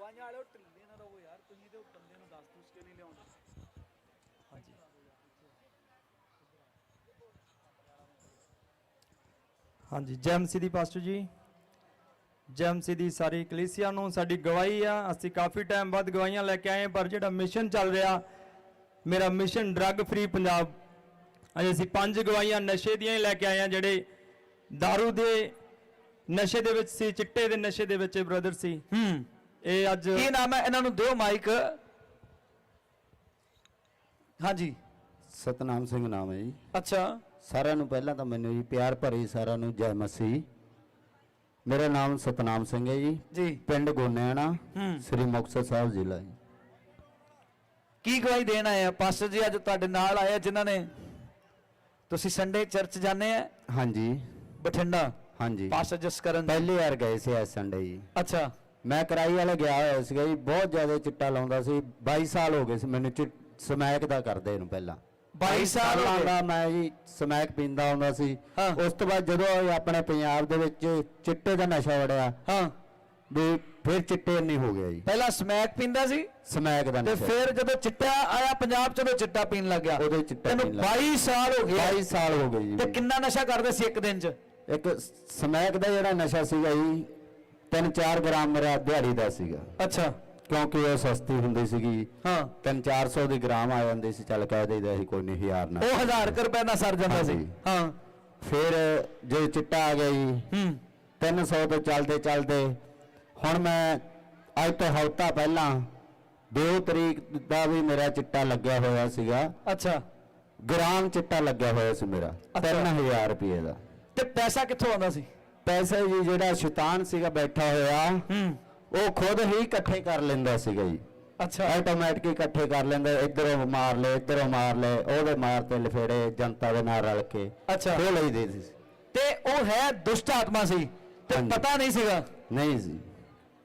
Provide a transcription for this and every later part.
ਗਵਾਈਆਂ ਵਾਲਿਓ ਢਿੱਲੇ ਨਾ ਰਹੋ ਯਾਰ ਤੁਸੀਂ ਤੇ ਉਹ ਬੰਦੇ ਨੂੰ ਦੱਸ ਦੁੱਸ ਕੇ ਨਹੀਂ ਲਿਆਉਂਦੇ। ਹਾਂਜੀ। ਹਾਂਜੀ ਜੈਮਸੀ ਦੀ ਪਾਸਟਰ ਜੀ। ਜੈਮਸੀ ਦੀ ਸਾਰੀ ਕਲੀਸਿਆ ਨੂੰ ਸਾਡੀ ਗਵਾਹੀ ਆ। ਅਸੀਂ ਕਾਫੀ ਟਾਈਮ ਬਾਅਦ ਗਵਾਹੀਆਂ ਲੈ ਕੇ ਆਏ ਹਾਂ, ਪਰ ਜਿਹੜਾ ਮਿਸ਼ਨ ਚੱਲ ਰਿਹਾ ਮੇਰਾ ਮਿਸ਼ਨ ਡਰੱਗ ਫ੍ਰੀ ਪੰਜਾਬ। ਅੱਜ ਅਸੀਂ ਪੰਜ ਗਵਾਹੀਆਂ ਨਸ਼ੇ ਦੀਆਂ ਹੀ ਲੈ ਕੇ ਆਏ ਹਾਂ ਜਿਹੜੇ दारू ਦੇ ਨਸ਼ੇ ਦੇ ਵਿੱਚ ਸੀ ਚਿੱਟੇ ਦੇ ਨਸ਼ੇ ਦੇ ਵਿੱਚ ਬ੍ਰਦਰ ਸੀ। ਹੂੰ। ਇਹ ਅੱਜ ਕੀ ਨਾਮ ਹੈ? ਇਹਨਾਂ ਨੂੰ ਦਿਓ ਮਾਈਕ। ਹਾਂਜੀ। ਸਤਨਾਮ ਸਿੰਘ ਨਾਮ ਹੈ ਜੀ। ਅੱਛਾ। ਸਾਰਿਆਂ ਨੂੰ ਪਹਿਲਾਂ ਤਾਂ ਮੈਨੂੰ ਜੀ ਪਿਆਰ ਭਰੀ ਸਾਰਿਆਂ ਨੂੰ ਜੈ ਮਸੀਹ। ਮੇਰਾ ਨਾਮ ਸਤਨਾਮ ਸਿੰਘ ਹੈ ਜੀ। ਜੀ। ਪਿੰਡ ਗੋਨਿਆਣਾ ਹੂੰ। ਸ੍ਰੀ ਮੁਕਤਸਰ ਸਾਹਿਬ ਜ਼ਿਲ੍ਹਾ ਜੀ। ਕੀ ਗਵਾਹੀ ਦੇਣ ਆਏ ਆ? ਪਾਸਟਰ ਜੀ ਅੱਜ ਤੁਹਾਡੇ ਨਾਲ ਆਏ ਆ ਜਿਨ੍ਹਾਂ ਨੇ ਤੁਸੀਂ ਸੰਡੇ ਚਰਚ ਜਾਂਦੇ ਆ? ਹਾਂਜੀ। ਬਠਿੰਡਾ। ਹਾਂਜੀ। ਪਾਸਟਰ ਜਸਕਰਨ। ਪਹਿਲੀ ਵਾਰ ਗਏ ਸੀ ਇਸ ਸੰਡੇ ਜੀ। ਅੱਛਾ। ਮੈਂ ਕਰਾਈ ਵਾਲਾ ਗਿਆ ਹੋਇਆ ਸੀਗਾ ਜੀ ਬਹੁਤ ਜ਼ਿਆਦਾ ਚਿੱਟਾ ਲਾਉਂਦਾ ਸੀ। 22 ਸਾਲ ਹੋ ਗਏ ਸੀ ਮੈਨੂੰ ਚਿ- ਸਮੈਕ ਦਾ ਕਰਦੇ ਨੂੰ ਪਹਿਲਾਂ। 22 ਸਾਲ ਹੋ ਗਏ। ਦਾ ਮੈਂ ਜੀ ਸਮੈਕ ਪੀਂਦਾ ਹੁੰਦਾ ਸੀ। ਹਾਂ। ਉਸ ਤੋਂ ਬਾਅਦ ਜਦੋਂ ਇਹ ਆਪਣੇ ਪੰਜਾਬ ਦੇ ਵਿੱਚ ਚਿੱਟੇ ਦਾ ਨਸ਼ਾ ਵੜਿਆ ਹਾਂ। ਵੀ ਫਿਰ ਚਿੱਟੇ ਨਹੀਂ ਹੋ ਗਿਆ ਜੀ। ਪਹਿਲਾਂ ਸਮੈਕ ਪੀਂਦਾ ਸੀ? ਸਮੈਕ ਦਾ ਤੇ ਨਸ਼ਾ। ਫਿਰ ਜਦੋਂ ਚਿੱਟਾ ਆਇਆ ਪੰਜਾਬ ਚੋਂ ਚਿੱਟਾ ਪੀਣ ਲੱਗ ਗਿਆ ਉਦੋਂ ਚਿੱਟਾ ਤੈਨੂੰ ਪੀਣ ਲੱਗ ਗਿਆ। 22 ਸਾਲ ਹੋ ਗਏ। 22 ਸਾਲ ਹੋ ਗਏ ਜੀ। ਤੇ ਕਿੰਨਾ ਨਸ਼ਾ ਕਰਦੇ ਸੀ ਇੱਕ ਦਿਨ 'ਚ? ਇੱਕ ਸਮੈਕ ਦਾ ਜਿਹੜਾ ਨਸ਼ਾ ਸੀਗਾ ਜੀ 3-4 ਗ੍ਰਾਮ ਮੇਰਾ ਦਿਹਾੜੀ ਦਾ ਸੀਗਾ। ਅੱਛਾ। ਕਿਉਂਕਿ ਉਹ ਸਸਤੀ ਹੁੰਦੀ ਸੀਗੀ। ਹਾਂ। 3-400 ਦੀ ਗ੍ਰਾਮ ਆ ਜਾਂਦੀ ਸੀ ਚੱਲ ਕਹਿ ਦੇਈਦਾ ਸੀ ਕੋਈ ਨਹੀਂ ਹਜ਼ਾਰ ਨਾਲ ਉਹ 1000 ਕੁ ਰੁਪਏ ਨਾਲ ਸਰ ਜਾਂਦਾ ਸੀ। ਹਾਂ। ਫਿਰ ਜੇ ਚਿੱਟਾ ਆ ਗਿਆ ਜੀ ਹੂੰ। 300 ਤੋਂ ਚੱਲਦੇ ਚੱਲਦੇ ਹੁਣ ਮੈਂ ਅੱਜ ਤੋਂ ਹਫ਼ਤਾ ਪਹਿਲਾਂ 2 ਤਰੀਕ ਦਾ ਵੀ ਮੇਰਾ ਚਿੱਟਾ ਲੱਗਿਆ ਹੋਇਆ ਸੀਗਾ। ਅੱਛਾ। ਗ੍ਰਾਮ ਚਿੱਟਾ ਲੱਗਿਆ ਹੋਇਆ ਸੀ ਮੇਰਾ ਅੱਛਾ। 3000 ਰੁਪਏ ਦਾ। ਤੇ ਪੈਸਾ ਕਿੱਥੋਂ ਆਉਂਦਾ ਸੀ? ਪੈਸੇ ਜੀ ਜਿਹੜਾ ਸ਼ੈਤਾਨ ਸੀਗਾ ਬੈਠਾ ਹੋਇਆ ਹੂੰ। ਉਹ ਖੁਦ ਹੀ ਇਕੱਠੇ ਕਰ ਲੈਂਦਾ ਸੀਗਾ ਜੀ। ਅੱਛਾ। ਆਟੋਮੈਟਿਕ ਇਕੱਠੇ ਕਰ ਲੈਂਦਾ ਇਧਰੋਂ ਮਾਰ ਲੈ ਇਧਰੋਂ ਮਾਰ ਲੈ ਉਹਦੇ ਮਾਰ ਤੇ ਲਫੇੜੇ ਜਨਤਾ ਦੇ ਨਾਲ ਰਲ ਕੇ। ਅੱਛਾ। ਉਹ ਲਈਦੇ ਸੀ। ਤੇ ਉਹ ਹੈ ਦੁਸ਼ਟ ਆਤਮਾ ਸੀ ਤੇ ਹਾਂਜੀ। ਪਤਾ ਨਹੀਂ ਸੀਗਾ। ਨਹੀਂ ਜੀ।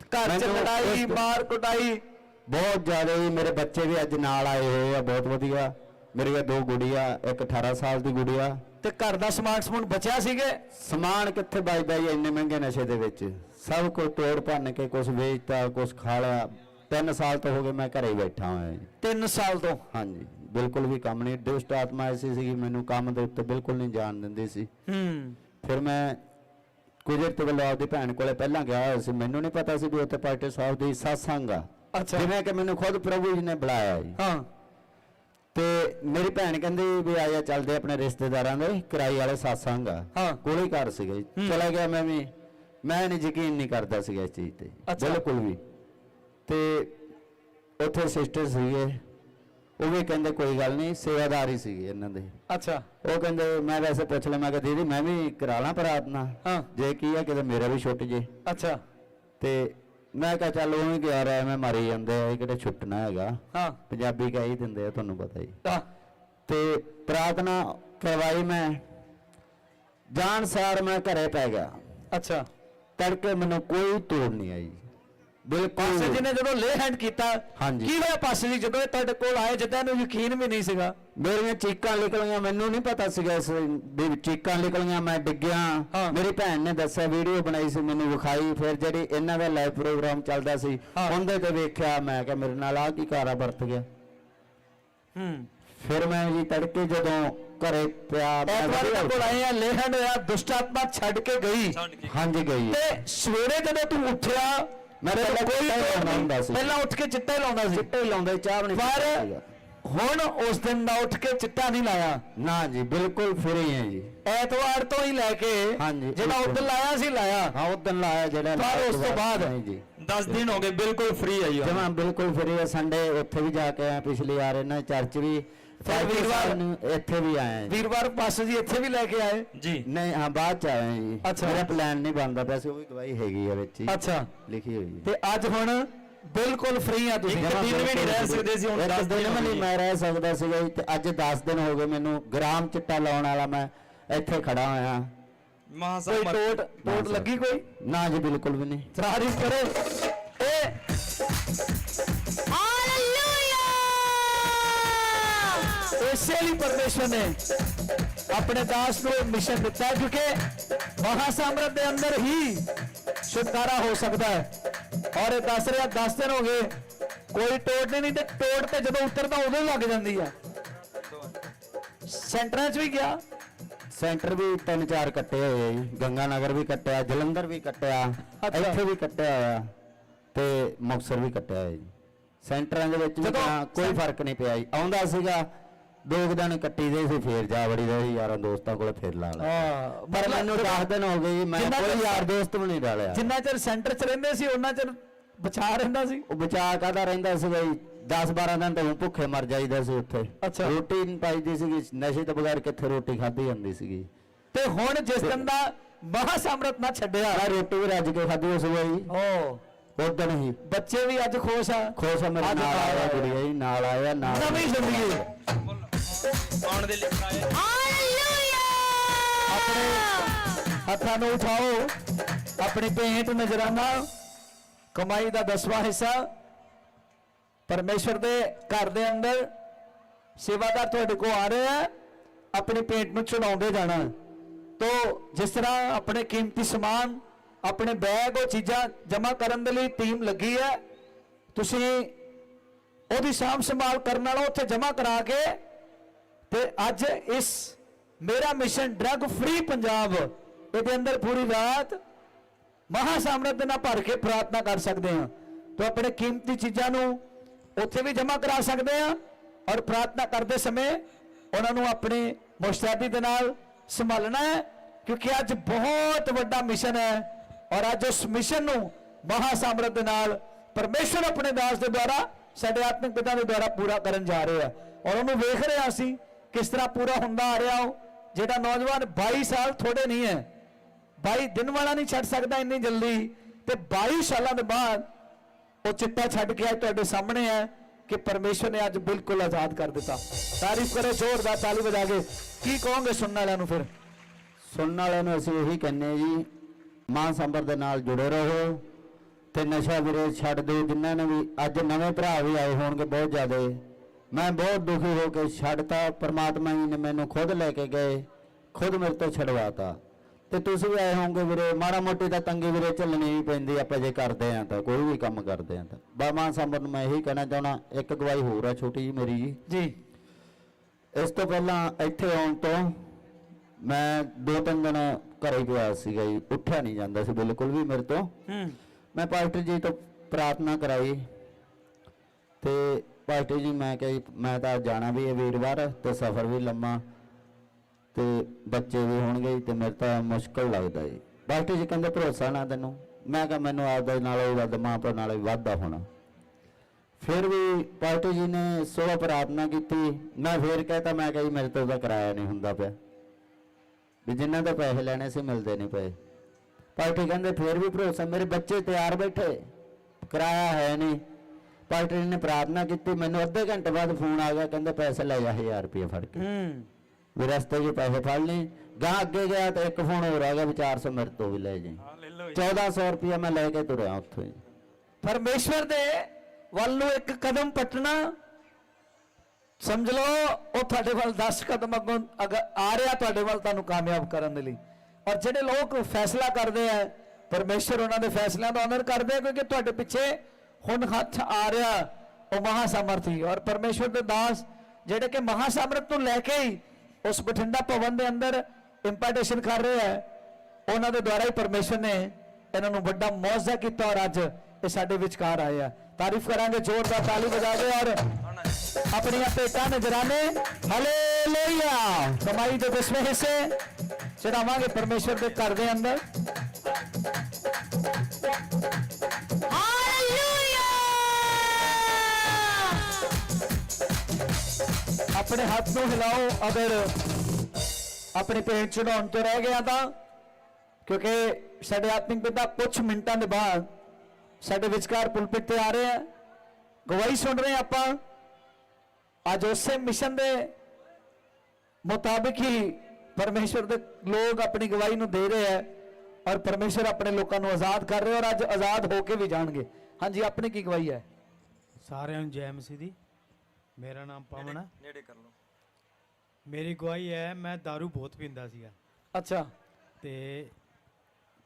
ਘਰ 'ਚ ਮੈਨੂੰ ਲੜਾਈ ਉਸ- ਮਾਰ ਕੁਟਾਈ। ਬਹੁਤ ਜ਼ਿਆਦਾ ਜੀ ਮੇਰੇ ਬੱਚੇ ਵੀ ਅੱਜ ਨਾਲ ਆਏ ਹੋਏ ਆ ਬਹੁਤ ਵਧੀਆ। ਮੇਰੀਆਂ ਦੋ ਗੁੜੀਆਂ ਇੱਕ 18 ਸਾਲ ਦੀ ਗੁੜੀਆ ਤੇ ਘਰ ਦਾ ਸਮਾਨ ਸਮੂਨ ਬਚਿਆ ਸੀਗੇ? ਸਮਾਨ ਕਿੱਥੇ ਬਚਦਾ ਜੀ ਇੰਨੇ ਮਹਿੰਗੇ ਨਸ਼ੇ ਦੇ ਵਿੱਚ? ਸਭ ਕੁਝ ਤੋੜ ਭੰਨ ਕੇ ਕੁਝ ਵੇਚਤਾ ਕੁਝ ਖਾ ਲਿਆ। 3 ਸਾਲ ਤੋਂ ਹੋ ਗਏ ਮੈਂ ਘਰੇ ਹੀ ਬੈਠਾ ਹੋਇਆ ਜੀ। 3 ਸਾਲ ਤੋਂ? ਹਾਂਜੀ ਬਿਲਕੁਲ ਵੀ ਕੰਮ ਨਹੀਂ। ਦੁਸ਼ਟ ਆਤਮਾ ਐਸੀ ਸੀਗੀ ਮੈਨੂੰ ਕੰਮ ਦੇ ਉੱਤੇ ਬਿਲਕੁਲ ਨਹੀਂ ਜਾਣ ਦਿੰਦੀ ਸੀ। ਹੂੰ। ਫਿਰ ਮੈਂ ਕੁਝ ਚਿਰ ਤੋਂ ਬਾਅਦ ਆਪਦੀ ਭੈਣ ਕੋਲੇ ਪਹਿਲਾਂ ਗਿਆ ਹੋਇਆ ਸੀ। ਮੈਨੂੰ ਨਹੀਂ ਪਤਾ ਸੀ ਵੀ ਉੱਥੇ ਪਾਰਟੀ ਸਾਹਿਬ ਦੀ satsang ਆ। ਅੱਛਾ। ਜਿਵੇਂ ਕਿ ਮੈਨੂੰ ਖੁਦ ਪ੍ਰਭੂ ਜੀ ਨੇ ਬੁਲਾਇਆ ਜੀ। ਹਾਂ। ਤੇ ਮੇਰੀ ਭੈਣ ਕਹਿੰਦੀ ਵੀ ਆ ਜਾ ਚੱਲਦੇ ਆਪਣੇ ਰਿਸ਼ਤੇਦਾਰਾਂ ਦੇ ਕਿਰਾਏ ਵਾਲੇ satsang ਆ ਹਾਂ। ਕੋਲੇ ਘਰ ਸੀਗਾ। ਚਲਾ ਗਿਆ ਮੈਂ ਵੀ। ਮੈਂ ਨਹੀਂ ਯਕੀਨ ਨਹੀਂ ਕਰਦਾ ਸੀਗਾ ਇਸ ਚੀਜ਼ ਤੇ। ਬਿਲਕੁਲ ਵੀ। ਤੇ ਉੱਥੇ ਸਿਸਟਰ ਸੀਗੇ। ਉਹ ਵੀ ਕਹਿੰਦੇ ਕੋਈ ਗੱਲ ਨਹੀਂ ਸੇਵਾਦਾਰ ਹੀ ਸੀਗੇ ਇਹਨਾਂ ਦੇ। ਅੱਛਾ। ਉਹ ਕਹਿੰਦੇ ਮੈਂ ਵੈਸੇ ਪੁੱਛ ਲਿਆ ਮੈਂ ਕਿਹਾ ਦੀਦੀ ਮੈਂ ਵੀ ਕਰਾ ਲਾਂ ਪ੍ਰਾਰਥਨਾ ਹਾਂ। ਜੇ ਕੀ ਆ ਕਿਤੇ ਮੇਰਾ ਵੀ ਛੁੱਟ ਜੇ। ਅੱਛਾ। ਤੇ ਮੈਂ ਕਿਹਾ ਚੱਲ ਉਹ ਵੀ ਗਿਆ ਰਿਹਾ ਮੈਂ ਮਾਰੀ ਜਾਂਦੇ ਆ ਇਹ ਕਿਤੇ ਛੁੱਟਣਾ ਹੈਗਾ। ਹਾਂ। ਪੰਜਾਬੀ ਕਹਿ ਹੀ ਦਿੰਦੇ ਆ ਤੁਹਾਨੂੰ ਪਤਾ ਹੀ। ਤਾਂ ਤੇ ਪ੍ਰਾਰਥਨਾ ਕਰਵਾਈ ਮੈਂ। ਜਾਣ ਸਾਰ ਮੈਂ ਘਰੇ ਪੈ ਗਿਆ। ਅੱਛਾ। ਤੜਕੇ ਮੈਨੂੰ ਕੋਈ ਤੋੜ ਨਹੀਂ ਆਈ। ਪਾਸੇ ਜੀ ਬਿਲਕੁਲ ਨੇ ਜਦੋਂ ਲੇ ਹੈਂਡ ਕੀਤਾ ਹਾਂਜੀ। ਕੀ ਹੋਇਆ ਪਾਸੇ ਜੀ ਜਦੋਂ ਇਹ ਤੁਹਾਡੇ ਕੋਲ ਆਏ ਜਿੱਦਾਂ ਇਹਨੂੰ ਯਕੀਨ ਵੀ ਨਹੀਂ ਸੀਗਾ। ਮੇਰੀਆਂ ਚੀਕਾਂ ਨਿਕਲੀਆਂ ਮੈਨੂੰ ਨਹੀਂ ਪਤਾ ਸੀਗਾ ਇਸ ਵੀ ਚੀਕਾਂ ਨਿਕਲੀਆਂ ਮੈਂ ਡਿੱਗਿਆ। ਹਾਂ। ਮੇਰੀ ਭੈਣ ਨੇ ਦੱਸਿਆ ਵੀਡੀਓ ਬਣਾਈ ਸੀ ਮੈਨੂੰ ਵਿਖਾਈ। ਫਿਰ ਜਿਹੜੀ ਇਹਨਾਂ ਦਾ ਲਾਈਵ ਪ੍ਰੋਗਰਾਮ ਚੱਲਦਾ ਸੀ ਹਾਂ। ਉਹਦੇ ਤੇ ਵੇਖਿਆ ਮੈਂ ਕਿਹਾ ਮੇਰੇ ਨਾਲ ਆ ਕੀ ਕਾਰਾ ਵਰਤ ਗਿਆ। ਹੂੰ। ਫਿਰ ਮੈਂ ਜੀ ਤੜਕੇ ਜਦੋਂ ਘਰੇ ਪਿਆ ਮੈਂ ਐਤਵਾਰ ਵਧੀਆ ਕੋਲ ਆਏ ਆ ਲੇ ਹੈਂਡ ਹੋਇਆ ਦੁਸ਼ਟ ਆਤਮਾ ਛੱਡ ਕੇ ਗਈ। ਹਾਂਜੀ ਗਈ। ਤੇ ਸਵੇਰੇ ਜਦੋਂ ਤੂੰ ਉੱਠਿਆ ਮੈਂ ਪਹਿਲਾਂ ਕੋਈ ਹੀ ਨਹੀਂ। ਹੁੰਦਾ ਸੀ। ਪਹਿਲਾਂ ਉੱਠ ਕੇ ਚਿੱਟਾ ਹੀ ਲਾਉਂਦਾ ਸੀ ਚਿੱਟੇ ਹੀ ਲਾਉਂਦੇ ਚਾਹ ਨਹੀਂ ਪਰ। ਹੁਣ ਉਸ ਦਿਨ ਦਾ ਉੱਠ ਕੇ ਚਿੱਟਾ ਨਹੀਂ ਲਾਇਆ ਨਾ ਜੀ ਬਿਲਕੁਲ ਫਰੀ ਹੈ ਜੀ ਐਤਵਾਰ ਤੋਂ ਹੀ ਲੈ ਕੇ ਜਿਹੜਾ ਉਸ ਉਦੋਂ ਦਿਨ। ਲਾਇਆ ਸੀ ਲਾਇਆ ਹਾਂ ਉਦੋਂ ਲਾਇਆ ਜਿਹੜਾ ਪਰ ਉਸ ਤੋਂ ਬਾਅਦ? ਨਹੀਂ ਜੀ 10 ਦਿਨ ਹੋ ਗਏ ਬਿਲਕੁਲ ਫ੍ਰੀ ਆਈ ਜਮਾ ਬਿਲਕੁਲ ਫਰੀ ਹੈ ਸੰਡੇ ਉੱਥੇ ਵੀ ਜਾ ਕੇ ਆਇਆ ਪਿਛਲੀ ਵਾਰ ਇਹਨਾਂ ਚਰਚ ਵੀ ਵੀਰਵਾਰ ਇੱਥੇ ਵੀ ਆਇਆ ਜੀ। ਵੀਰਵਾਰ ਪਾਸੇ ਜੀ ਇੱਥੇ ਵੀ ਲੈ ਕੇ ਆਏ? ਜੀ। ਨਹੀਂ ਹਾਂ ਬਾਅਦ ਚ ਆਇਆ ਜੀ। ਅੱਛਾ। ਮੇਰਾ ਪਲਾਨ ਨਹੀਂ ਬਣਦਾ ਪਿਆ ਸੀ ਉਹ ਵੀ ਗਵਾਹੀ ਹੈਗੀ ਆ ਵਿੱਚ ਹੀ। ਅੱਛਾ। ਲਿਖੀ ਹੋਈ ਹੈ। ਤੇ ਅੱਜ ਹੁਣ ਬਿਲਕੁਲ ਫ੍ਰੀ ਆ ਤੁਸੀਂ। ਇੱਕ ਜਮਾਂ ਦਿਨ ਵੀ ਨਹੀਂ ਰਹਿ ਸਕਦੇ ਸੀ, ਹੁਣ ਇੱਕ 10 ਦਿਨ ਦਿਨ ਹੋ ਨਹੀਂ ਗਏ। ਮੈਂ ਰਹਿ ਸਕਦਾ ਸੀਗਾ ਜੀ ਤੇ ਅੱਜ 10 ਦਿਨ ਹੋ ਗਏ ਮੈਨੂੰ ਗ੍ਰਾਮ ਚਿੱਟਾ ਲਾਉਣ ਵਾਲਾ ਮੈਂ ਇੱਥੇ ਖੜਾ ਹੋਇਆ। ਮਹਾਸਾ ਕੋਈ ਟੋਟ ਟੋਟ। ਲੱਗੀ ਕੋਈ? ਨਾ ਜੀ ਬਿਲਕੁਲ ਵੀ ਨਹੀਂ। ਤਾਰੀਫ ਕਰੋ। ਇਹ ਇਸੇ ਲਈ ਪਰਮੇਸ਼ਵਰ ਨੇ ਆਪਣੇ ਦਾਸ ਨੂੰ ਮਿਸ਼ਨ ਦਿੱਤਾ ਕਿਉਂਕਿ ਮਹਾਸਾਮਰਾਜ ਦੇ ਅੰਦਰ ਹੀ ਛੁਟਕਾਰਾ ਹੋ ਸਕਦਾ ਹੈ। ਔਰ ਇਹ ਦੱਸ ਰਿਹਾ 10 ਦਿਨ ਹੋ ਗਏ ਕੋਈ ਟੋੜ ਨਹੀਂ ਤੇ ਟੋੜ ਤੇ ਜਦੋਂ ਉਤਰਦਾ ਉਦੋਂ ਹੀ ਲੱਗ ਜਾਂਦੀ ਆ। ਸੈਂਟਰਾਂ 'ਚ ਵੀ ਗਿਆ। ਸੈਂਟਰ ਵੀ ਤਿੰਨ ਚਾਰ ਕੱਟੇ ਹੋਏ ਆ ਜੀ ਗੰਗਾ ਨਗਰ ਵੀ ਕੱਟਿਆ ਜਲੰਧਰ ਵੀ ਕੱਟਿਆ। ਇੱਥੇ ਵੀ ਕੱਟਿਆ ਹੋਇਆ ਤੇ ਮੁਕਤਸਰ ਵੀ ਕੱਟਿਆ ਹੋਇਆ ਜੀ। ਸੈਂਟਰਾਂ ਦੇ ਵਿੱਚ ਵੀ ਕੋਈ ਫ਼ਰਕ ਨਹੀਂ ਪਿਆ ਜੀ। ਆਉਂਦਾ ਸੀਗਾ ਦੋ ਕੁ ਦਿਨ ਕੱਟੀ ਦੇ ਸੀ ਫੇਰ ਜਾ ਵੜੀ ਦੇ ਸੀ ਯਾਰਾਂ ਦੋਸਤਾਂ ਕੋਲ ਫੇਰ ਲਾ ਲਿਆ। ਹਾਂ ਪਰ ਮੈਨੂੰ 10 ਦਿਨ ਹੋ ਗਏ ਜੀ ਮੈਂ ਜਿੰਨਾ ਕੋਈ ਚਿਰ- ਯਾਰ ਦੋਸਤ ਵੀ ਨਹੀਂ ਡਾਲਿਆ। ਜਿੰਨਾ ਚਿਰ ਸੈਂਟਰ 'ਚ ਰਹਿੰਦੇ ਸੀ ਉਹਨਾਂ ਚਿਰ ਬਚਾ ਰਹਿੰਦਾ ਸੀ। ਉਹ ਬਚਾ ਕਾਦਾ ਰਹਿੰਦਾ ਸੀਗਾ ਜੀ 10 12 ਦਿਨ ਤਾਂ ਊਂ ਭੁੱਖੇ ਮਰ ਜਾਈਦਾ ਸੀ ਉੱਥੇ। ਅੱਛਾ। ਰੋਟੀ ਨਹੀਂ ਪਾਈਦੀ ਸੀਗੀ ਨਸ਼ੇ ਤੋਂ ਬਗੈਰ ਕਿੱਥੇ ਰੋਟੀ ਖਾਧੀ ਜਾਂਦੀ ਸੀਗੀ। ਤੇ ਹੁਣ ਜਿਸ ਦਿਨ ਦਾ ਮਹਾ ਸਮਰਤ ਨਾ ਛੱਡਿਆ। ਆ ਰੋਟੀ ਵੀ ਰੱਜ ਕੇ ਖਾਧੀ ਉਸ ਵੇਲੇ ਜੀ ਓ। ਉਦੋਂ ਹੀ। ਬੱਚੇ ਵੀ ਅੱਜ ਖੁਸ਼ ਆ। ਖੁਸ਼ ਆ ਮੇਰੇ ਅੱਜ ਨਾਲ ਆਇਆ ਆਇਆ। ਕੁੜੀਆ ਜੀ ਨਾਲ ਆਇਆ ਨਾਲ ਨਵੀਂ ਜ਼ਿੰਦਗੀ। ਆਉਣ ਦੇ ਲਈ ਆਪਣੇ ਹੱਥਾਂ ਨੂੰ ਉਠਾਓ। ਆਪਣੀ ਭੇਂਟ ਨਜ਼ਰਾਨਾ ਕਮਾਈ ਦਾ ਦਸਵਾਂ ਹਿੱਸਾ। ਪਰਮੇਸ਼ਰ ਦੇ ਘਰ ਦੇ ਅੰਦਰ ਸੇਵਾਦਾਰ ਤੁਹਾਡੇ ਕੋਲ ਆ ਰਹੇ ਆ। ਆਪਣੀ ਭੇਂਟ ਨੂੰ ਚੜਾਉਂਦੇ ਜਾਣਾ। ਤੋ ਜਿਸ ਤਰ੍ਹਾਂ ਆਪਣੇ ਕੀਮਤੀ ਸਮਾਨ ਆਪਣੇ ਬੈਗ ਉਹ ਚੀਜ਼ਾਂ ਜਮ੍ਹਾਂ ਕਰਨ ਦੇ ਲਈ ਟੀਮ ਲੱਗੀ ਹੈ ਤੁਸੀਂ ਉਹਦੀ ਸਾਂਭ ਸੰਭਾਲ ਕਰਨ ਨਾਲੋਂ ਉੱਥੇ ਜਮ੍ਹਾਂ ਕਰਾ ਕੇ ਤੇ ਅੱਜ ਇਸ ਮੇਰਾ ਮਿਸ਼ਨ ਡਰਗ ਫ੍ਰੀ ਪੰਜਾਬ, ਇਹਦੇ ਅੰਦਰ ਪੂਰੀ ਰਾਤ ਮਹਾ ਸਾਮਰਾਜ ਦੇ ਨਾਲ ਭਰ ਕੇ ਪ੍ਰਾਰਥਨਾ ਕਰ ਸਕਦੇ ਹਾਂ। ਤਾਂ ਆਪਣੇ ਕੀਮਤੀ ਚੀਜ਼ਾਂ ਨੂੰ ਉੱਥੇ ਵੀ ਜਮ੍ਹਾਂ ਕਰਾ ਸਕਦੇ ਹਾਂ ਔਰ ਪ੍ਰਾਰਥਨਾ ਕਰਦੇ ਸਮੇਂ ਉਹਨਾਂ ਨੂੰ ਆਪਣੇ ਮੁਸ਼ਤਾਦੀ ਦੇ ਨਾਲ ਸੰਭਾਲਣਾ ਹੈ, ਕਿਉਂਕਿ ਅੱਜ ਬਹੁਤ ਵੱਡਾ ਮਿਸ਼ਨ ਹੈ ਔਰ ਅੱਜ ਉਸ ਮਿਸ਼ਨ ਨੂੰ ਮਹਾ ਸਾਮਰਾਜ ਦੇ ਨਾਲ ਪਰਮੇਸ਼ਰ ਆਪਣੇ ਦਾਸ ਦੇ ਦੁਆਰਾ, ਸਾਡੇ ਆਤਮਿਕ ਪਿਤਾ ਦੇ ਦੁਆਰਾ ਪੂਰਾ ਕਰਨ ਜਾ ਰਹੇ ਆ। ਔਰ ਉਹਨੂੰ ਵੇਖ ਰਹੇ ਹਾਂ ਅਸੀਂ ਕਿਸ ਤਰ੍ਹਾਂ ਪੂਰਾ ਹੁੰਦਾ ਆ ਰਿਹਾ ਉਹ? ਜਿਹੜਾ ਨੌਜਵਾਨ 22 ਸਾਲ ਥੋੜੇ ਨਹੀਂ ਹੈ। 22 ਦਿਨ ਵਾਲਾ ਨਹੀਂ ਛੱਡ ਸਕਦਾ ਇੰਨੀ ਜਲਦੀ। ਤੇ 22 ਸਾਲਾਂ ਦੇ ਬਾਅਦ ਉਹ ਚਿੱਟਾ ਛੱਡ ਕੇ ਅੱਜ ਤੁਹਾਡੇ ਸਾਹਮਣੇ ਹੈ ਕਿ ਪਰਮੇਸ਼ਰ ਨੇ ਅੱਜ ਬਿਲਕੁਲ ਆਜ਼ਾਦ ਕਰ ਦਿੱਤਾ। ਤਾਰੀਫ ਕਰੋ ਜ਼ੋਰਦਾਰ ਤਾਲੀ ਵਜਾ ਕੇ। ਕੀ ਕਹੋਗੇ ਸੁਣਨ ਵਾਲਿਆਂ ਨੂੰ ਫਿਰ? ਸੁਣਨ ਵਾਲਿਆਂ ਨੂੰ ਅਸੀਂ ਇਹੀ ਕਹਿੰਨੇ ਆ ਜੀ, ਮਾਂ ਸੰਬਰ ਦੇ ਨਾਲ ਜੁੜੇ ਰਹੋ। ਤੇ ਨਸ਼ਾ ਵੀਰੇ ਛੱਡ ਦਿਓ, ਜਿਨ੍ਹਾਂ ਨੇ ਵੀ ਅੱਜ ਨਵੇਂ ਭਰਾ ਵੀ ਆਏ ਹੋਣਗੇ ਬਹੁਤ ਜ਼ਿਆਦਾ। ਮੈਂ ਬਹੁਤ ਦੁਖੀ ਹੋ ਕੇ ਛੱਡਤਾ ਪ੍ਰਮਾਤਮਾ ਜੀ ਨੇ ਮੈਨੂੰ ਖੁਦ ਲੈ ਕੇ ਗਏ ਖੁਦ ਮੇਰੇ ਤੋਂ ਛਡਵਾਤਾ। ਤੇ ਤੁਸੀਂ ਵੀ ਆਏ ਹੋਵੋਗੇ ਵੀਰੇ ਮਾੜਾ ਮੋਟੀ ਤਾਂ ਤੰਗੀ ਵੀਰੇ ਝੱਲਣੀ ਹੀ ਪੈਂਦੀ ਆਪਾਂ ਜੇ ਕਰਦੇ ਆ ਤਾਂ ਕੋਈ ਵੀ ਕੰਮ ਕਰਦੇ ਆ ਤਾਂ। ਬਾ ਮਾਂ ਸੰਬਰ ਨੂੰ ਮੈਂ ਇਹੀ ਕਹਿਣਾ ਚਾਹਣਾ ਇੱਕ ਗਵਾਹੀ ਹੋਰ ਆ ਛੋਟੀ ਜੀ ਮੇਰੀ ਜੀ। ਜੀ। ਇਸ ਤੋਂ ਪਹਿਲਾਂ ਇੱਥੇ ਆਉਣ ਤੋਂ ਮੈਂ ਦੋ ਤਿੰਨ ਦਿਨ ਘਰੇ ਪਿਆ ਸੀਗਾ ਜੀ ਉੱਠਿਆ ਨਹੀਂ ਜਾਂਦਾ ਸੀ ਬਿਲਕੁਲ ਵੀ ਮੇਰੇ ਤੋਂ। ਹੂੰ। ਮੈਂ ਪਾਸਟਰ ਜੀ ਤੋਂ ਪ੍ਰਾਰਥਨਾ ਕਰਾਈ। ਤੇ ਪਾਸਟਰ ਜੀ, ਮੈਂ ਕਿਹਾ ਜੀ, ਮੈਂ ਤਾਂ ਜਾਣਾ ਵੀ ਹੈ ਵੀਰਵਾਰ ਤੇ ਸਫ਼ਰ ਵੀ ਲੰਮਾ ਤੇ ਬੱਚੇ ਵੀ ਹੋਣਗੇ ਜੀ ਤੇ ਮੇਰੇ ਤਾਂ ਮੁਸ਼ਕਲ ਲੱਗਦਾ ਜੀ। ਪਾਸਟਰ ਜੀ, ਕਹਿੰਦੇ ਭਰੋਸਾ ਨਾ ਤੈਨੂੰ। ਮੈਂ ਕਿਹਾ ਮੈਨੂੰ ਆਪਦੇ ਨਾਲੋਂ ਵੱਧ, ਮਾਂ ਪਿਓ ਨਾਲੋਂ ਵੀ ਵਾਧਾ ਹੋਣਾ। ਫਿਰ ਵੀ ਪਾਸਟਰ ਜੀ ਨੇ ਸੋਹ ਪ੍ਰਾਰਥਨਾ ਕੀਤੀ। ਮੈਂ ਫਿਰ ਕਹਤਾ, ਮੈਂ ਕਿਹਾ ਜੀ, ਮੇਰੇ ਤੋਂ ਤਾਂ ਕਿਰਾਇਆ ਨਹੀਂ ਹੁੰਦਾ ਪਿਆ। ਵੀ ਜਿਨ੍ਹਾਂ ਦੇ ਪੈਸੇ ਲੈਣੇ ਸੀ, ਮਿਲਦੇ ਨਹੀਂ ਪਏ। ਪਾਸਟਰ ਕਹਿੰਦੇ, ਫਿਰ ਵੀ ਭਰੋਸਾ, ਮੇਰੇ ਬੱਚੇ ਤਿਆਰ ਬੈਠੇ। ਕਿਰਾਇਆ ਹੈ ਨਹੀਂ। ਪਾਸਟਰ ਜੀ ਨੇ ਪ੍ਰਾਰਥਨਾ ਕੀਤੀ ਮੈਨੂੰ ਅੱਧੇ ਘੰਟੇ ਬਾਅਦ ਫੋਨ ਆ ਗਿਆ ਕਹਿੰਦੇ ਪੈਸੇ ਲੈ ਜਾ 1000 ਰੁਪਏ ਫੜ ਕੇ। ਹੂੰ। ਵੀ ਰਸਤੇ 'ਚ ਪੈਸੇ ਫੜ ਲਈ ਗਾਂ ਅੱਗੇ ਗਿਆ ਤਾਂ ਇੱਕ ਫੋਨ ਹੋਰ ਆ ਗਿਆ ਵੀ 400 ਮੇਰੇ ਤੋਂ ਵੀ ਲੈ ਜਾਈਂ ਹਾਂ ਲੈ ਲਓ 1400 ਰੁਪਏ ਮੈਂ ਲੈ ਕੇ ਤੁਰਿਆ ਉੱਥੋਂ ਪਰਮੇਸ਼ਵਰ ਦੇ ਵੱਲ ਨੂੰ ਇੱਕ ਕਦਮ ਪਟਣਾ ਸਮਝ ਲਓ ਉਹ ਤੁਹਾਡੇ ਵੱਲ 10 ਕਦਮ ਅੱਗੋਂ ਅਗ- ਆ ਰਿਹਾ ਤੁਹਾਡੇ ਵੱਲ ਤੁਹਾਨੂੰ ਕਾਮਯਾਬ ਕਰਨ ਦੇ ਲਈ। ਔਰ ਜਿਹੜੇ ਲੋਕ ਫੈਸਲਾ ਕਰਦੇ ਆ ਪਰਮੇਸ਼ਵਰ ਉਹਨਾਂ ਦੇ ਫੈਸਲਿਆਂ ਦਾ ਆਨਰ ਕਰਦੇ ਆ ਕਿਉਂਕਿ ਤੁਹਾਡੇ ਪਿੱਛੇ ਹੁਣ ਹੱਥ ਆ ਰਿਹਾ ਉਹ ਮਹਾ ਸਮਰਥੀ ਔਰ ਪਰਮੇਸ਼ਵਰ ਦੇ ਦਾਸ ਜਿਹੜੇ ਕਿ ਮਹਾ ਸਮਰਥ ਨੂੰ ਲੈ ਕੇ ਹੀ ਉਸ ਬਠਿੰਡਾ ਭਵਨ ਦੇ ਅੰਦਰ ਇੰਪਾਰਟੇਸ਼ਨ ਕਰ ਰਹੇ ਆ, ਉਹਨਾਂ ਦੇ ਦੁਆਰਾ ਹੀ ਪਰਮੇਸ਼ਰ ਨੇ ਇਹਨਾਂ ਨੂੰ ਵੱਡਾ ਮੌਜਜ਼ਾ ਕੀਤਾ ਔਰ ਅੱਜ ਇਹ ਸਾਡੇ ਵਿਚਕਾਰ ਆਏ ਆ। ਤਾਰੀਫ ਕਰਾਂਗੇ ਜ਼ੋਰਦਾਰ ਤਾਲੀ ਵਜਾ ਕੇ ਔਰ ਆਪਣੀਆਂ ਪੇਟਾਂ ਨਜ਼ਰਾਨੇ ਹਾਲੇਲੂਇਆ ਕਮਾਈ ਦੇ ਦਸਵੇਂ ਹਿੱਸੇ ਚੜਾਵਾਂਗੇ ਪਰਮੇਸ਼ਰ ਦੇ ਘਰ ਦੇ ਅੰਦਰ। ਆਪਣੇ ਹੱਥ ਨੂੰ ਹਿਲਾਓ, ਅਗਰ ਆਪਣੇ ਪੇਟ ਚੜਾਉਣ ਤੋਂ ਰਹਿ ਗਿਆ ਤਾਂ, ਕਿਉਂਕਿ ਸਾਡੇ ਆਤਮਿਕ ਪਿਤਾ ਕੁਝ ਮਿੰਟਾਂ ਦੇ ਬਾਅਦ ਸਾਡੇ ਵਿਚਕਾਰ ਪੁਲਪਿਟ ਤੇ ਆ ਰਹੇ ਆ। ਗਵਾਹੀ ਸੁਣ ਰਹੇ ਹਾਂ ਆਪਾਂ। ਅੱਜ ਉਸੇ ਮਿਸ਼ਨ ਦੇ ਮੁਤਾਬਿਕ ਹੀ ਪਰਮੇਸ਼ਰ ਦੇ ਲੋਕ ਆਪਣੀ ਗਵਾਹੀ ਨੂੰ ਦੇ ਰਹੇ ਆ ਔਰ ਪਰਮੇਸ਼ਰ ਆਪਣੇ ਲੋਕਾਂ ਨੂੰ ਆਜ਼ਾਦ ਕਰ ਰਹੇ ਔਰ ਅੱਜ ਆਜ਼ਾਦ ਹੋ ਕੇ ਵੀ ਜਾਣਗੇ। ਹਾਂਜੀ, ਆਪਣੀ ਕੀ ਗਵਾਹੀ ਹੈ? ਸਾਰਿਆਂ ਨੂੰ ਜੈ ਮਸੀਹ ਦੀ। ਮੇਰਾ ਨਾਮ ਪਵਨ ਹੈ ਨੇੜੇ ਕਰ ਲਓ ਮੇਰੀ ਗਵਾਹੀ ਹੈ ਮੈਂ दारू ਬਹੁਤ ਪੀਂਦਾ ਸੀਗਾ ਅੱਛਾ ਤੇ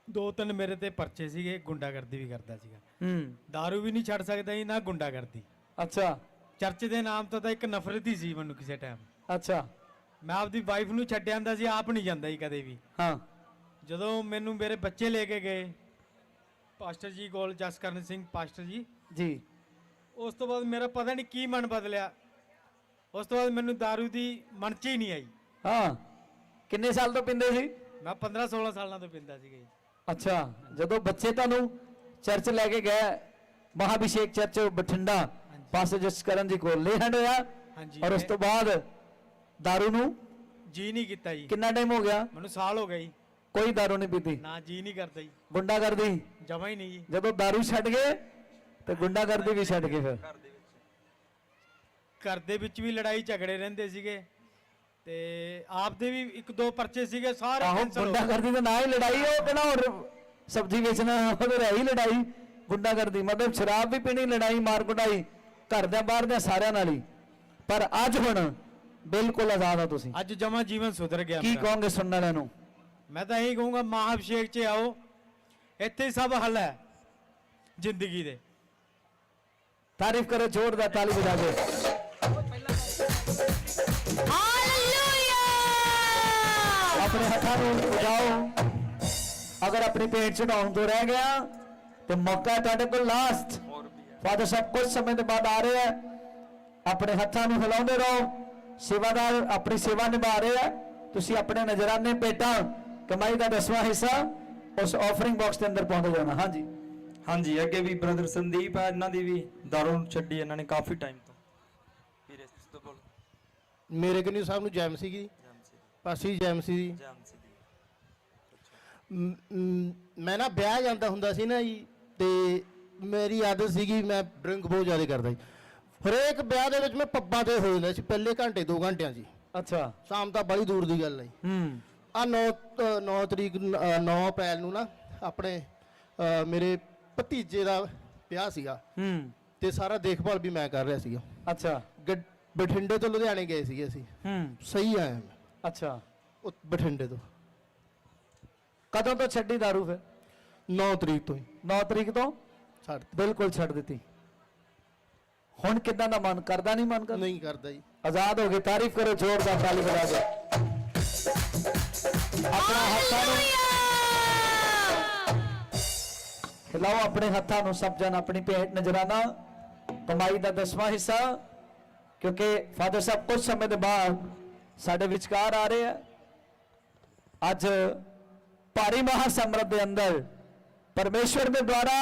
ਦੋ ਤਿੰਨ ਮੇਰੇ ਤੇ ਪਰਚੇ ਸੀਗੇ ਗੁੰਡਾਗਰਦੀ ਵੀ ਕਰਦਾ ਸੀਗਾ ਹੂੰ दारू ਵੀ ਨਹੀਂ ਛੱਡ ਸਕਦਾ ਸੀ ਨਾ ਗੁੰਡਾਗਰਦੀ ਅੱਛਾ ਚਰਚ ਦੇ ਨਾਮ ਤੋਂ ਤਾਂ ਇੱਕ ਨਫ਼ਰਤ ਹੀ ਸੀ ਮੈਨੂੰ ਕਿਸੇ ਟਾਈਮ ਅੱਛਾ ਮੈਂ ਆਪਦੀ ਵਾਈਫ ਨੂੰ ਛੱਡ ਆਂਦਾ ਸੀ ਆਪ ਨਹੀਂ ਜਾਂਦਾ ਸੀ ਕਦੇ ਵੀ ਹਾਂ ਜਦੋਂ ਮੈਨੂੰ ਮੇਰੇ ਬੱਚੇ ਲੈ ਕੇ ਗਏ ਪਾਸਟਰ ਜੀ ਕੋਲ ਜਸਕਰਨ ਸਿੰਘ ਪਾਸਟਰ ਜੀ ਜੀ ਉਸ ਤੋਂ ਬਾਅਦ ਮੇਰਾ ਪਤਾ ਨਹੀਂ ਕੀ ਮਨ ਬਦਲਿਆ ਉਸ ਤੋਂ ਬਾਅਦ ਮੈਨੂੰ दारू ਦੀ ਮਨ ਚ ਹੀ ਨਹੀਂ ਆਈ ਹਾਂ ਕਿੰਨੇ ਸਾਲ ਤੋਂ ਪਿੰਦੇ ਸੀ ਮੈਂ 15 16 ਸਾਲਾਂ ਤੋਂ ਪਿੰਦਾ ਸੀਗਾ ਜੀ ਅੱਛਾ ਜਦੋਂ ਬੱਚੇ ਤੁਹਾਨੂੰ ਚਰਚ ਲੈ ਕੇ ਗਏ ਮਹਾਭਿਸ਼ੇਕ ਚਰਚ ਬਠਿੰਡਾ ਪਾਸੇ ਜਸਕਰਨ ਜੀ ਕੋਲ ਲੈ ਹੰਡਿਆ ਹਾਂਜੀ ਔਰ ਉਸ ਤੋਂ ਬਾਅਦ दारू ਨੂੰ ਜੀ ਨਹੀਂ ਕੀਤਾ ਜੀ ਕਿੰਨਾ ਟਾਈਮ ਹੋ ਗਿਆ ਮੈਨੂੰ ਸਾਲ ਹੋ ਗਿਆ ਜੀ ਕੋਈ दारू ਨਹੀਂ ਪੀਤੀ ਨਾ ਜੀ ਨਹੀਂ ਕਰਦਾ ਜੀ ਗੁੰਡਾਗਰਦੀ ਜਮਾ ਹੀ ਨਹੀਂ ਜੀ ਜਦੋਂ दारू ਛੱਡ ਗਏ ਤੇ ਗੁੰਡਾਗਰਦੀ ਵੀ ਛੱਡ ਗਏ ਫਿਰ। ਘਰ ਦੇ ਵਿੱਚ ਵੀ ਲੜਾਈ ਝਗੜੇ ਰਹਿੰਦੇ ਸੀਗੇ ਤੇ ਆਪ ਦੇ ਵੀ ਇੱਕ ਦੋ ਪਰਚੇ ਸੀਗੇ ਸਾਰੇ ਆਹੋ cancel ਹੋ ਗਏ। ਗੁੰਡਾਗਰਦੀ ਦਾ ਨਾ ਹੀ ਲੜਾਈ ਉਹ ਕਿਹੜਾ ਹੋਰ ਸਬਜ਼ੀ ਵੇਚਣਾ ਉਹਦੇ ਰਹਿ ਹੀ ਲੜਾਈ ਗੁੰਡਾਗਰਦੀ ਮਤਲਬ ਸ਼ਰਾਬ ਵੀ ਪੀਣੀ ਲੜਾਈ ਮਾਰ ਕੁਟਾਈ ਘਰ ਦੇ ਬਾਹਰ ਦੇ ਸਾਰਿਆਂ ਨਾਲ ਹੀ। ਪਰ ਅੱਜ ਹੁਣ ਬਿਲਕੁਲ ਆਜ਼ਾਦ ਹੋ ਤੁਸੀਂ। ਅੱਜ ਜਮਾ ਜੀਵਨ ਸੁਧਰ ਗਿਆ ਕੀ ਮੇਰਾ। ਕਹੋਗੇ ਸੁਣਨ ਵਾਲਿਆਂ ਨੂੰ? ਮੈਂ ਤਾਂ ਇਹੀ ਕਹੂੰਗਾ ਮਹਾਅਭਿਸ਼ੇਕ 'ਚ ਆਓ। ਇੱਥੇ ਹੀ ਸਭ ਹੱਲ ਹੈ ਜ਼ਿੰਦਗੀ ਦੇ। ਤਾਰੀਫ ਕਰੋ ਜ਼ੋਰਦਾਰ ਤਾਲੀ ਵਜਾ ਕੇ ਆਪਣੇ ਹੱਥਾਂ ਨੂੰ ਉਠਾਓ ਅਗਰ ਆਪਣੀ ਪੇਟ ਚੜਾਉਣ ਤੋਂ ਰਹਿ ਗਿਆ ਤੇ ਮੌਕਾ ਹੈ ਤੁਹਾਡੇ ਕੋਲ ਲਾਸਟ ਫਾਦਰ ਸਾਹਿਬ ਕੁਝ ਸਮੇਂ ਦੇ ਬਾਅਦ ਆ ਰਹੇ ਆ ਆਪਣੇ ਹੱਥਾਂ ਨੂੰ ਹਿਲਾਉਂਦੇ ਰਹੋ ਸੇਵਾਦਾਰ ਆਪਣੀ ਸੇਵਾ ਨਿਭਾ ਰਹੇ ਆ ਤੁਸੀਂ ਆਪਣੇ ਨਜ਼ਰਾਨੇ ਪੇਟਾਂ ਕਮਾਈ ਦਾ ਦਸਵਾਂ ਹਿੱਸਾ ਉਸ ਆਫਰਿੰਗ ਬਾਕਸ ਦੇ ਅੰਦਰ ਪਾਉਂਦੇ ਜਾਣਾ ਹਾਂਜੀ ਹਾਂਜੀ ਅੱਗੇ ਵੀ ਬ੍ਰਦਰ ਸੰਦੀਪ ਹੈ ਇਹਨਾਂ ਦੀ ਵੀ ਦਾਰੂ ਛੱਡੀ ਇਹਨਾਂ ਨੇ ਕਾਫੀ ਟਾਈਮ ਤੋਂ। ਵੀਰੇ ਇਸ ਤੋਂ ਬੋਲ। ਮੇਰੇ ਕਨੀ ਸਾਹਿਬ ਨੂੰ ਜੈਮ ਸੀਗੀ? ਪਾਸੀ ਜੈਮ ਸੀ ਸੀ ਮ- ਮ- ਮੈਂ ਨਾ ਵਿਆਹ ਜਾਂਦਾ ਹੁੰਦਾ ਸੀ ਨਾ ਜੀ ਤੇ ਮੇਰੀ ਆਦਤ ਸੀਗੀ ਮੈਂ ਡਰਿੰਕ ਬਹੁਤ ਜ਼ਿਆਦਾ ਕਰਦਾ ਸੀ ਹਰੇਕ ਵਿਆਹ ਦੇ ਵਿੱਚ ਮੈਂ ਪੱਬਾਂ ਤੇ ਹੋ ਜਾਂਦਾ ਸੀ ਪਹਿਲੇ ਘੰਟੇ 2 ਘੰਟਿਆਂ ਹੀ। ਅੱਛਾ। ਸ਼ਾਮ ਤਾਂ ਬੜੀ ਦੂਰ ਦੀ ਗੱਲ ਹੈ। ਹੂੰ ਆ 9 9 ਤਰੀਕ 9 ਅਪ੍ਰੈਲ ਨੂੰ ਨਾ ਆਪਣੇ ਅ, ਮੇਰੇ ਭਤੀਜੇ ਦਾ ਵਿਆਹ ਸੀਗਾ। ਹੂੰ। ਤੇ ਸਾਰਾ ਦੇਖਭਾਲ ਵੀ ਮੈਂ ਕਰ ਰਿਹਾ ਸੀਗਾ। ਅੱਛਾ। ਗੱਡ- ਬਠਿੰਡੇ ਤੋਂ ਲੁਧਿਆਣੇ ਗਏ ਸੀਗੇ ਅਸੀਂ। ਹੂੰ। ਸਹੀ ਆਇਆ ਮੈਂ। ਅੱਛਾ। ਉਹ ਬਠਿੰਡੇ ਤੋਂ। ਕਦੋਂ ਤੋਂ ਛੱਡੀ दारू ਫਿਰ? 9 ਤਰੀਕ ਤੋਂ ਹੀ। 9 ਤਰੀਕ ਤੋਂ? ਛੱਡ ਬਿਲਕੁਲ ਛੱਡ ਦਿੱਤੀ। ਹੁਣ ਕਿਦਾਂ ਦਾ ਮਨ? ਕਰਦਾ ਨਹੀਂ ਮਨ ਕਰਦਾ ਨਹੀਂ ਕਰਦਾ ਜੀ। ਆਜ਼ਾਦ ਹੋ ਗਏ ਤਾਰੀਫ ਕਰੋ ਜ਼ੋਰਦਾਰ ਤਾਲੀ ਵਜਾ ਕੇ ਆਪਣਾ ਹੱਥਾਂ ਨੂੰ ਹਿਲਾਓ ਆਪਣੇ ਹੱਥਾਂ ਨੂੰ ਸਭ ਜਨ ਆਪਣੀ ਭੇਟ ਨਜ਼ਰਾਨਾ ਕਮਾਈ ਦਾ ਦਸਵਾਂ ਹਿੱਸਾ, ਕਿਉਂਕਿ ਫਾਦਰ ਸਾਹਿਬ ਕੁਝ ਸਮੇਂ ਦੇ ਬਾਅਦ ਸਾਡੇ ਵਿਚਕਾਰ ਆ ਰਹੇ ਆ। ਅੱਜ ਭਾਰੀ ਮਹਾਸਮਰਤ ਦੇ ਅੰਦਰ ਪਰਮੇਸ਼ਵਰ ਦੇ ਦੁਆਰਾ